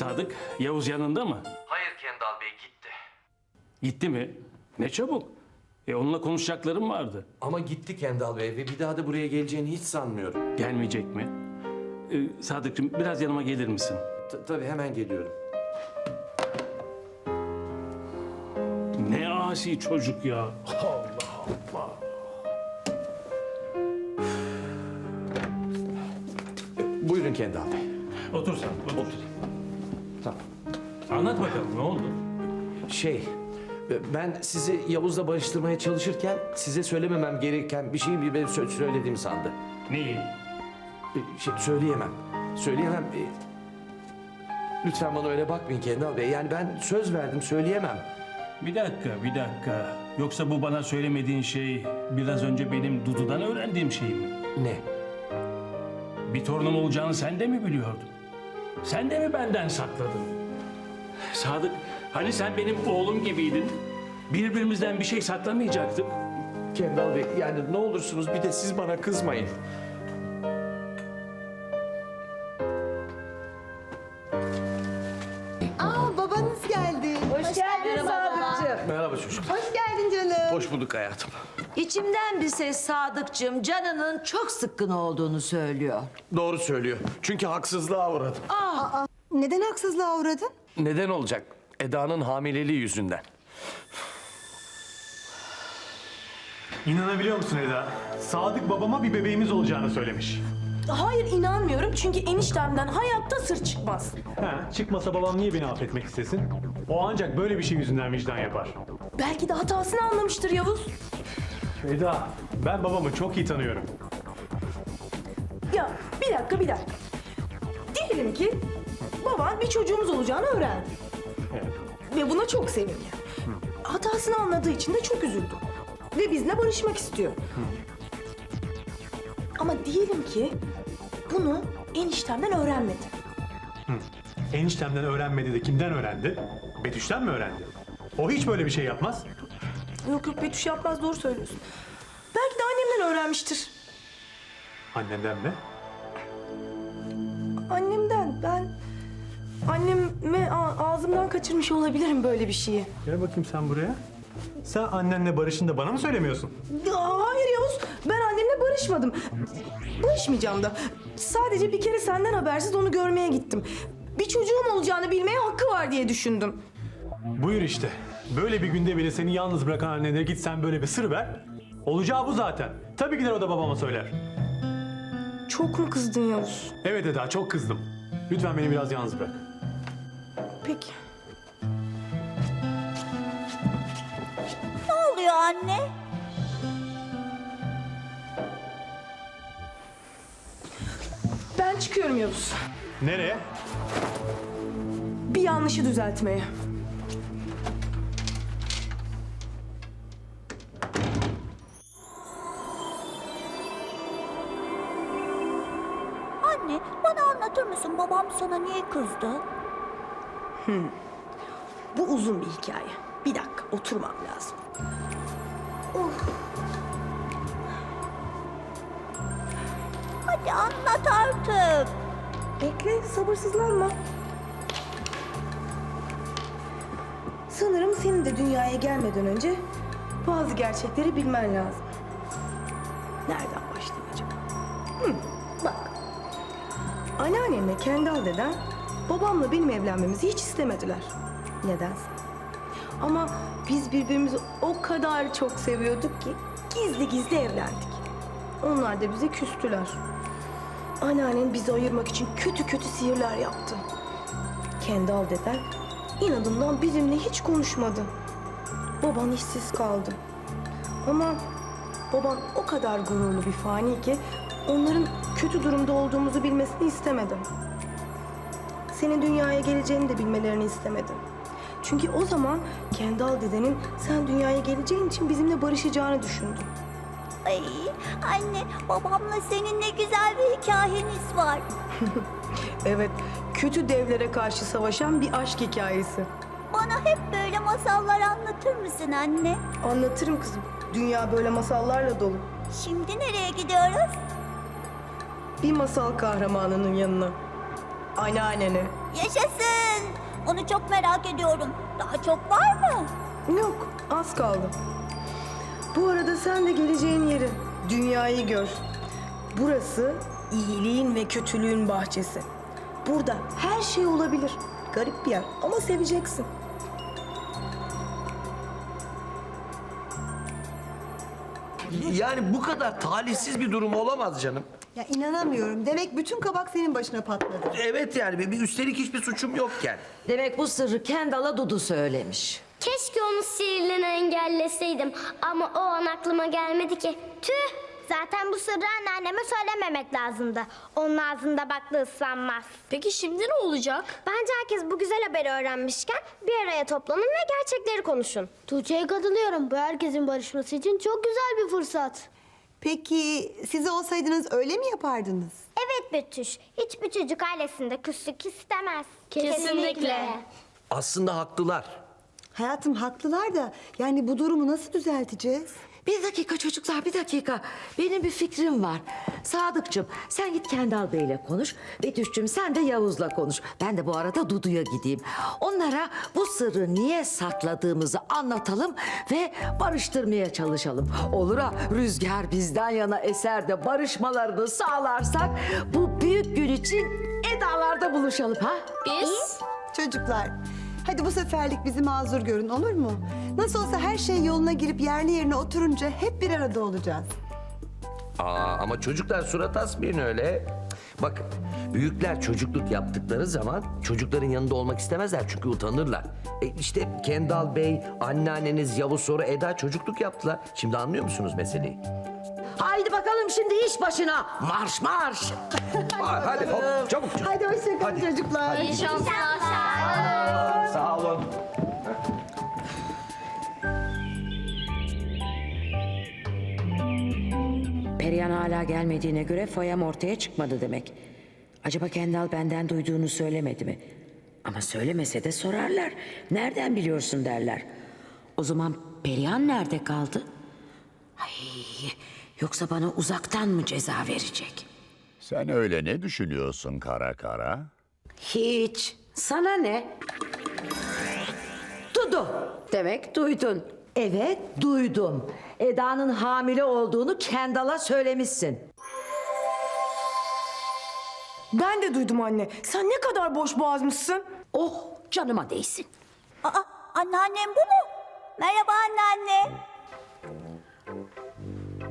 Sadık? Yavuz yanında mı? Hayır Kendal Bey gitti. Gitti mi? Ne çabuk. E onunla konuşacaklarım vardı. Ama gitti Kendal Bey ve bir daha da buraya geleceğini hiç sanmıyorum. Gelmeyecek mi? E, Sadık'cığım biraz yanıma gelir misin? T- tabii hemen geliyorum. Ne asi çocuk ya. Allah Allah. Buyurun Kendal Bey. Otur sen, otur. Tamam. Anlat bakalım ne oldu? Şey, ben sizi Yavuz'la barıştırmaya çalışırken size söylememem gereken bir şeyi bir ben sö- söylediğimi sandı. Neyi? E, Şey, söyleyemem. Söyleyemem. E, Lütfen bana öyle bakmayın Kendal Bey. Yani ben söz verdim söyleyemem. Bir dakika, bir dakika. Yoksa bu bana söylemediğin şey biraz önce benim Dudu'dan öğrendiğim şey mi? Ne? Bir torunum olacağını sen de mi biliyordun? Sen de mi benden sakladın? Sadık, hani sen benim oğlum gibiydin? Birbirimizden bir şey saklamayacaktık. Kendal Bey yani ne olursunuz bir de siz bana kızmayın. Aa babanız geldi. Hoş, geldin Sadıkçım. Merhaba çocuklar. Hoş geldin canım. Hoş bulduk hayatım. İçimden bir ses Sadıkçım canının çok sıkkın olduğunu söylüyor. Doğru söylüyor. Çünkü haksızlığa uğradım. Neden haksızlığa uğradın? Neden olacak? Eda'nın hamileliği yüzünden. İnanabiliyor musun Eda? Sadık babama bir bebeğimiz olacağını söylemiş. Hayır inanmıyorum çünkü eniştemden hayatta sır çıkmaz. He, çıkmasa babam niye beni affetmek istesin? O ancak böyle bir şey yüzünden vicdan yapar. Belki de hatasını anlamıştır Yavuz. Eda, ben babamı çok iyi tanıyorum. Ya bir dakika bir dakika. Diyelim ki baban bir çocuğumuz olacağını öğrendi. Evet. Ve buna çok sevindi. Hatasını anladığı için de çok üzüldü. Ve bizle barışmak istiyor. Ama diyelim ki bunu eniştemden öğrenmedi. Eniştemden öğrenmedi de kimden öğrendi? Betüş'ten mi öğrendi? O hiç böyle bir şey yapmaz. Yok yok Betüş yapmaz doğru söylüyorsun. Belki de annemden öğrenmiştir. Annemden mi? Annemden ben anneme a- ağzımdan kaçırmış olabilirim böyle bir şeyi. Gel bakayım sen buraya. Sen annenle barışında bana mı söylemiyorsun? Ya, Hayır Yavuz ben annemle barışmadım. Barışmayacağım da. Sadece bir kere senden habersiz onu görmeye gittim. Bir çocuğum olacağını bilmeye hakkı var diye düşündüm. Buyur işte. Böyle bir günde bile seni yalnız bırakan annene git sen böyle bir sır ver. Olacağı bu zaten. Tabii gider o da babama söyler. Çok mu kızdın Yavuz? Evet Eda çok kızdım. Lütfen beni biraz yalnız bırak. Peki. Ne oluyor anne? Ben çıkıyorum Yavuz. Nereye? Bir yanlışı düzeltmeye. Mısın babam sana niye kızdı? Bu uzun bir hikaye. Bir dakika oturmam lazım. Hadi anlat artık. Bekle, sabırsızlanma. Sanırım senin de dünyaya gelmeden önce bazı gerçekleri bilmen lazım. Nereden başlayayım acaba? Bak. Anneannemle Kendal deden babamla benim evlenmemizi hiç istemediler. Nedense. Ama biz birbirimizi o kadar çok seviyorduk ki gizli gizli evlendik. Onlar da bize küstüler. Anneannen bizi ayırmak için kötü kötü sihirler yaptı. Kendal deden inadından bizimle hiç konuşmadı. Baban işsiz kaldı. Ama baban o kadar gururlu bir fani ki onların kötü durumda olduğumuzu bilmesini istemedim. Senin dünyaya geleceğini de bilmelerini istemedim. Çünkü o zaman Kendal dedenin sen dünyaya geleceğin için bizimle barışacağını düşündüm. Ay anne babamla senin ne güzel bir hikayeniz var. Evet, kötü devlere karşı savaşan bir aşk hikayesi. Bana hep böyle masallar anlatır mısın anne? Anlatırım kızım. Dünya böyle masallarla dolu. Şimdi nereye gidiyoruz? Bir masal kahramanının yanına. Anneannene. Yaşasın! Onu çok merak ediyorum. Daha çok var mı? Yok, az kaldı. Bu arada sen de geleceğin yeri, dünyayı gör. Burası iyiliğin ve kötülüğün bahçesi. Burada her şey olabilir. Garip bir yer ama seveceksin. Yani bu kadar talihsiz bir durum olamaz canım. Ya inanamıyorum. Demek bütün kabak senin başına patladı. Evet yani bir- bir- üstelik hiçbir suçum yokken. Demek bu sırrı Kendall'a Dudu söylemiş. Keşke onu sihirlerini engelleseydim ama o an aklıma gelmedi ki. Tüh! Zaten bu sırrı anneanneme söylememek lazımdı. Onun ağzında bakla ıslanmaz. Peki şimdi ne olacak? Bence herkes bu güzel haberi öğrenmişken bir araya toplanın ve gerçekleri konuşun. Tuğçe'ye katılıyorum. Bu herkesin barışması için çok güzel bir fırsat. Peki siz olsaydınız öyle mi yapardınız? Evet Betüş. Hiçbir çocuk ailesinde küslük istemez. Kesinlikle. Aslında haklılar. Hayatım haklılar da yani bu durumu nasıl düzelteceğiz? Bir dakika çocuklar bir dakika. Benim bir fikrim var. Sadıkçım sen git Kendal Bey'le konuş. Betüş'cüm sen de Yavuz'la konuş. Ben de bu arada Dudu'ya gideyim. Onlara bu sırrı niye sakladığımızı anlatalım ve barıştırmaya çalışalım. Olur ha rüzgar bizden yana eser de barışmalarını sağlarsak bu büyük gün için Eda'larda buluşalım ha? Biz? Çocuklar hadi bu seferlik bizi mazur görün olur mu? Nasıl olsa her şey yoluna girip yerli yerine oturunca hep bir arada olacağız. Aa, ama çocuklar surat asmayın öyle. Bakın büyükler çocukluk yaptıkları zaman çocukların yanında olmak istemezler çünkü utanırlar. E işte Kendal Bey, anneanneniz Yavuz sonra Eda çocukluk yaptılar. Şimdi anlıyor musunuz meseleyi? Haydi bakalım şimdi iş başına. Marş marş. Hadi hop, çabuk çabuk. Hadi hoşçakalın çocuklar. İyi şanslar. Sağ olun. Perihan hala gelmediğine göre foyam ortaya çıkmadı demek. Acaba Kendal benden duyduğunu söylemedi mi? Ama söylemese de sorarlar. Nereden biliyorsun derler. O zaman Perihan nerede kaldı? Ay, yoksa bana uzaktan mı ceza verecek? Sen öyle ne düşünüyorsun kara kara? Hiç. Sana ne? Dudu. Demek duydun. Evet duydum. Eda'nın hamile olduğunu Kendall'a söylemişsin. Ben de duydum anne. Sen ne kadar boş boğazmışsın. Oh canıma değsin. Aa, anneannem bu mu? Merhaba anneanne.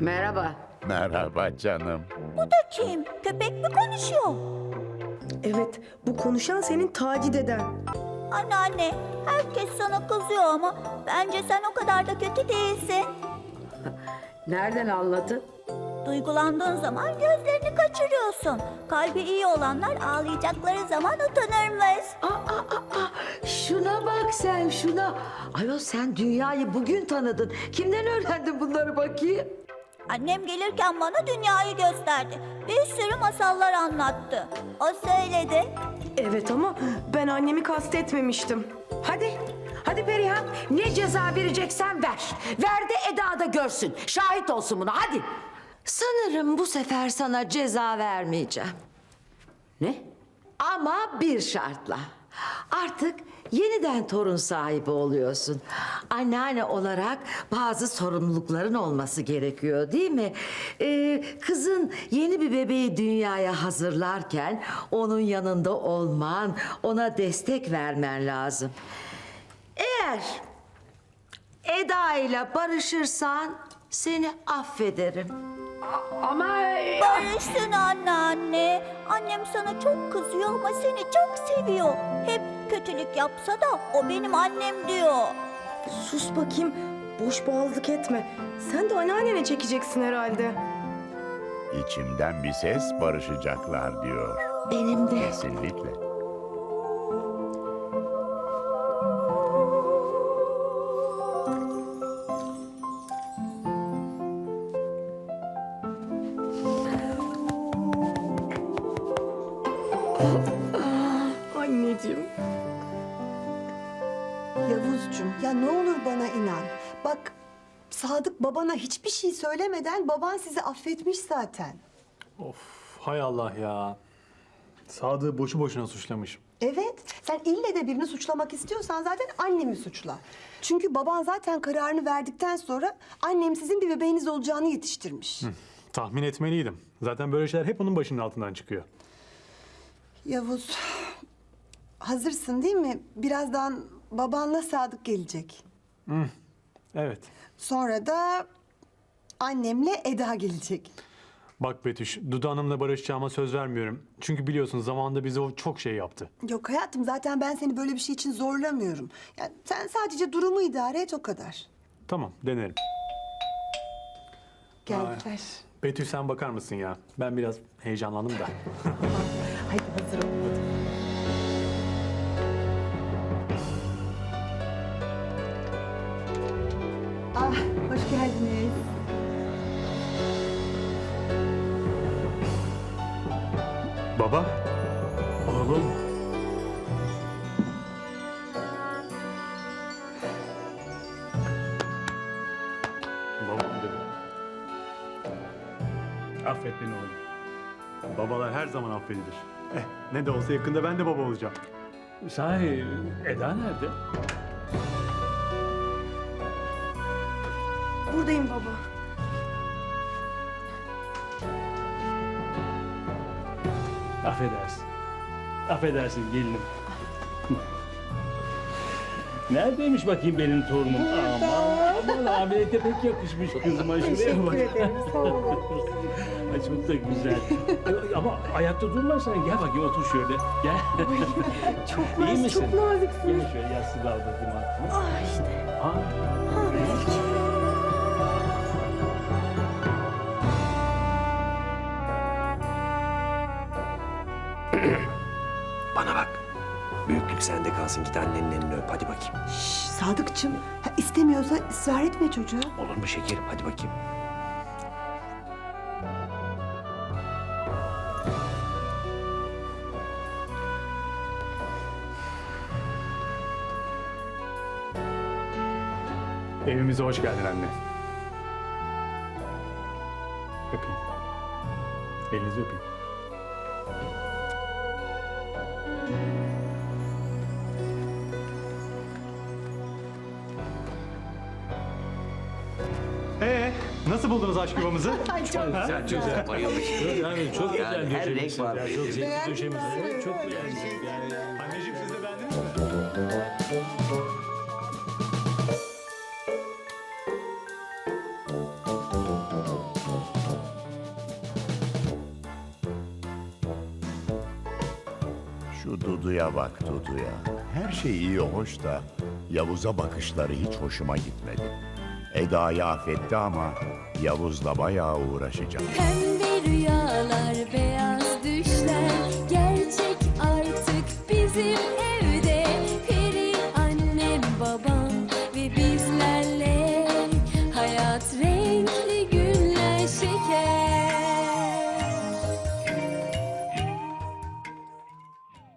Merhaba. Merhaba canım. Bu da kim? Köpek mi konuşuyor? Evet, bu konuşan senin Taci deden. Anneanne, herkes sana kızıyor ama bence sen o kadar da kötü değilsin. Nereden anladın? Duygulandığın zaman gözlerini kaçırıyorsun. Kalbi iyi olanlar ağlayacakları zaman utanırmış. Aa, aa, aa, şuna bak sen şuna. Ayol sen dünyayı bugün tanıdın. Kimden öğrendin bunları bakayım? Annem gelirken bana dünyayı gösterdi. Bir sürü masallar anlattı. O söyledi. Evet ama ben annemi kastetmemiştim. Hadi. Hadi Perihan. Ne ceza vereceksen ver. Ver de Eda da görsün. Şahit olsun buna hadi. Sanırım bu sefer sana ceza vermeyeceğim. Ne? Ama bir şartla. Artık yeniden torun sahibi oluyorsun. Anneanne olarak bazı sorumlulukların olması gerekiyor değil mi? Ee, kızın yeni bir bebeği dünyaya hazırlarken onun yanında olman, ona destek vermen lazım. Eğer Eda ile barışırsan seni affederim. Ama Barışsın anneanne. Annem sana çok kızıyor ama seni çok seviyor. Hep kötülük yapsa da o benim annem diyor. Sus bakayım, boş boğazlık etme. Sen de anneannene çekeceksin herhalde. İçimden bir ses barışacaklar diyor. Benim de. Kesinlikle. Anneciğim. Yavuzcuğum ya ne olur bana inan. Bak Sadık babana hiçbir şey söylemeden baban sizi affetmiş zaten. Hay Allah ya. Sadık'ı boşu boşuna suçlamışım. Evet Sen ille de birini suçlamak istiyorsan zaten annemi suçla. Çünkü baban zaten kararını verdikten sonra annem sizin bir bebeğiniz olacağını yetiştirmiş. Tahmin etmeliydim. Zaten böyle şeyler hep onun başının altından çıkıyor. Yavuz, hazırsın değil mi? Birazdan babanla Sadık gelecek. Evet. Sonra da annemle Eda gelecek. Bak Betüş, Dudu Hanım'la barışacağıma söz vermiyorum. Çünkü biliyorsun zamanında bize o çok şey yaptı. Yok hayatım zaten ben seni böyle bir şey için zorlamıyorum. Yani sen sadece durumu idare et o kadar. Tamam, denerim. Geldiler. Betüş sen bakar mısın ya? Ben biraz heyecanlandım da. Baba, Oğlum. babam dedi. Affet beni oğlum. Babalar her zaman affedilir. Eh, ne de olsa yakında ben de baba olacağım. Sahi Eda nerede? Buradayım baba. Affedersin. Affedersin gelinim. Neredeymiş bakayım benim torunum? Aman, aman ameliyete pek yakışmış kızıma. Şuraya bak. Ay çok da güzel. Ama ayakta durmazsan gel bakayım otur şöyle. Gel. Çok İyi nazik, misin? çok naziksin. Gel şöyle yastığı da aldırdım altına. Ah işte. Aa, Bana sende kalsın. Git annenin elini öp. Hadi bakayım. Şş, Sadıkçım, ha, istemiyorsa ısrar etme çocuğa. Olur mu şekerim? Hadi bakayım. Evimize hoş geldin anne. Öpeyim. Elinizi öpeyim. Nasıl buldunuz aşk yuvamızı? Güzel, çok güzel. Bayıldık. yani çok Yani güzel her renk var. Ya, çok zevkli döşemişsin. Evet, çok beğendim. Yani Anneciğim siz de beğendiniz mi? Şu Dudu'ya bak Dudu'ya. Her şey iyi hoş da Yavuz'a bakışları hiç hoşuma gitmedi. Eda'yı affetti ama Yavuz'la bayağı uğraşacak. Pembe rüyalar, beyaz